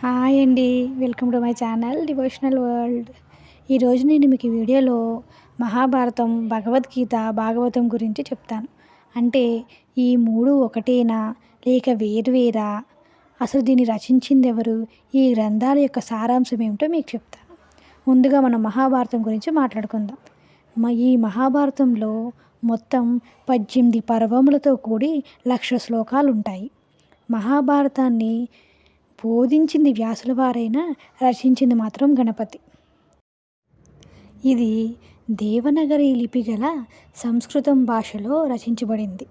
Hi అండి. Welcome to my channel devotional world. ఈరోజు నేను మీకు వీడియోలో మహాభారతం భగవద్గీత భాగవతం గురించి చెప్తాను. అంటే ఈ మూడు ఒకటేనా? లేక వేరువేరా అసలు దీన్ని రచించింది ఎవరు ఈ గ్రంథాల యొక్క సారాంశం ఏమిటో మీకు చెప్తాను. ముందుగా మనం మహాభారతం గురించి మాట్లాడుకుందాం. ఈ మహాభారతంలో మొత్తం పద్దెనిమిది పర్వములతో కూడి లక్ష శ్లోకాలు ఉంటాయి మహాభారతాన్ని బోధించింది వ్యాసుల వారైనా రచించింది మాత్రం గణపతి. ఇది దేవనగరి లిపి గల సంస్కృతం భాషలో రచించబడింది.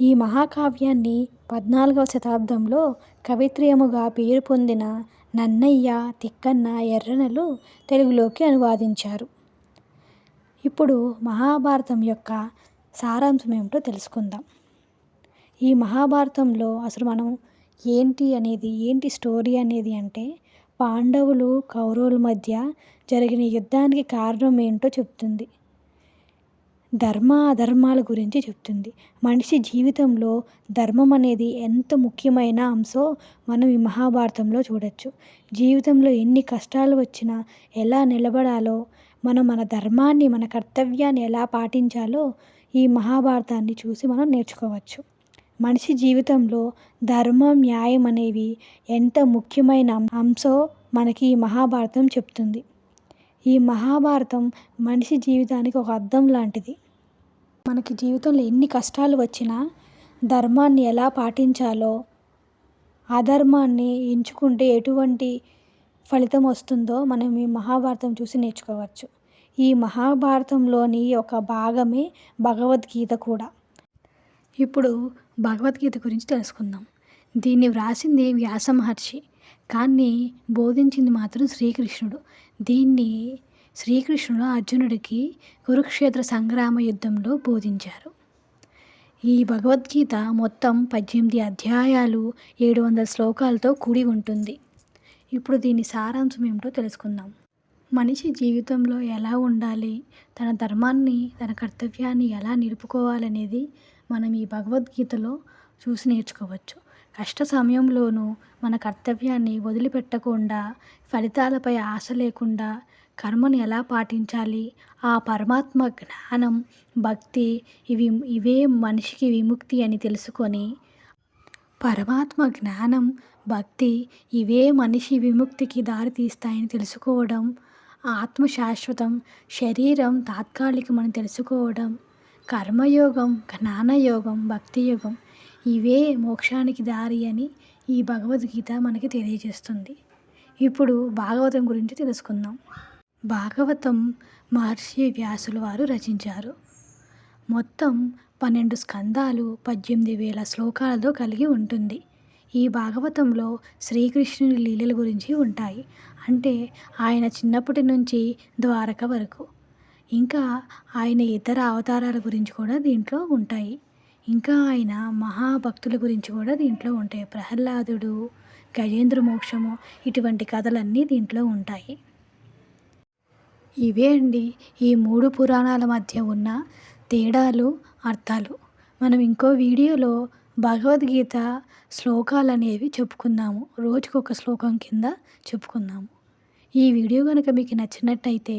ఈ మహాకావ్యాన్ని పద్నాలుగవ శతాబ్దంలో కవిత్రయముగా పేరు పొందిన నన్నయ్య తిక్కన్న ఎర్రనలు తెలుగులోకి అనువాదించారు. ఇప్పుడు మహాభారతం యొక్క సారాంశం ఏమిటో తెలుసుకుందాం. ఈ మహాభారతంలో అసలు మనం ఏంటి అనేది ఏంటి స్టోరీ అనేది అంటే పాండవులు కౌరవుల మధ్య జరిగిన యుద్ధానికి కారణం ఏంటో చెప్తుంది. ధర్మ అధర్మాల గురించి చెప్తుంది. మనిషి జీవితంలో ధర్మం అనేది ఎంత ముఖ్యమైన అంశం మనం ఈ మహాభారతంలో చూడొచ్చు. జీవితంలో ఎన్ని కష్టాలు వచ్చినా ఎలా నిలబడాలో మనం మన ధర్మాన్ని మన కర్తవ్యాన్ని ఎలా పాటించాలో ఈ మహాభారతాన్ని చూసి మనం నేర్చుకోవచ్చు. మనిషి జీవితంలో ధర్మం న్యాయం అనేవి ఎంత ముఖ్యమైన అంశం మనకి ఈ మహాభారతం చెప్తుంది. ఈ మహాభారతం మనిషి జీవితానికి ఒక అర్థం లాంటిది. మనకి జీవితంలో ఎన్ని కష్టాలు వచ్చినా ధర్మాన్ని ఎలా పాటించాలో అధర్మాన్ని ఎంచుకుంటే ఎటువంటి ఫలితం వస్తుందో మనం ఈ మహాభారతం చూసి నేర్చుకోవచ్చు. ఈ మహాభారతంలోని ఒక భాగమే భగవద్గీత కూడా. ఇప్పుడు భగవద్గీత గురించి తెలుసుకుందాం. దీన్ని వ్రాసింది వ్యాస మహర్షి. కానీ బోధించింది మాత్రం శ్రీకృష్ణుడు. దీన్ని శ్రీకృష్ణుడు అర్జునుడికి కురుక్షేత్ర సంగ్రామ యుద్ధంలో బోధించారు. ఈ భగవద్గీత మొత్తం పద్దెనిమిది అధ్యాయాలు ఏడు వందల శ్లోకాలతో కూడి ఉంటుంది. ఇప్పుడు దీని సారాంశం ఏమిటో తెలుసుకుందాం. మనిషి జీవితంలో ఎలా ఉండాలి? తన ధర్మాన్ని తన కర్తవ్యాన్ని ఎలా నిలుపుకోవాలనేది మనం ఈ భగవద్గీతలో చూసి నేర్చుకోవచ్చు. కష్ట సమయంలోనూ మన కర్తవ్యాన్ని వదిలిపెట్టకుండా ఫలితాలపై ఆశ లేకుండా కర్మను ఎలా పాటించాలి? ఆ పరమాత్మ జ్ఞానం భక్తి ఇవి ఇవే మనిషికి విముక్తి అని తెలుసుకొని పరమాత్మ జ్ఞానం భక్తి ఇవే మనిషి విముక్తికి దారి తీస్తాయని తెలుసుకోవడం ఆత్మ శాశ్వతం శరీరం తాత్కాలికమని తెలుసుకోవడం కర్మయోగం జ్ఞానయోగం భక్తి యోగం ఇవే మోక్షానికి దారి అని ఈ భగవద్గీత మనకి తెలియజేస్తుంది. ఇప్పుడు భాగవతం గురించి తెలుసుకుందాం. భాగవతం మహర్షి వ్యాసుల వారు రచించారు. మొత్తం పన్నెండు స్కందాలు పద్దెనిమిది వేల శ్లోకాలతో కలిగి ఉంటుంది. ఈ భాగవతంలో శ్రీకృష్ణుని లీలల గురించి ఉంటాయి. అంటే ఆయన చిన్నప్పటి నుంచి ద్వారక వరకు ఇంకా ఆయన ఇతర అవతారాల గురించి కూడా దీంట్లో ఉంటాయి. ఇంకా ఆయన మహాభక్తుల గురించి కూడా దీంట్లో ఉంటాయి. ప్రహ్లాదుడు గజేంద్ర మోక్షము ఇటువంటి కథలన్నీ దీంట్లో ఉంటాయి. ఇవే అండి ఈ మూడు పురాణాల మధ్య ఉన్న తేడాలు అర్థాలు. మనం ఇంకో వీడియోలో భగవద్గీత శ్లోకాలు అనేవి చెప్పుకుందాము. రోజుకొక శ్లోకం కింద చెప్పుకుందాము. ఈ వీడియో కనుక మీకు నచ్చినట్టయితే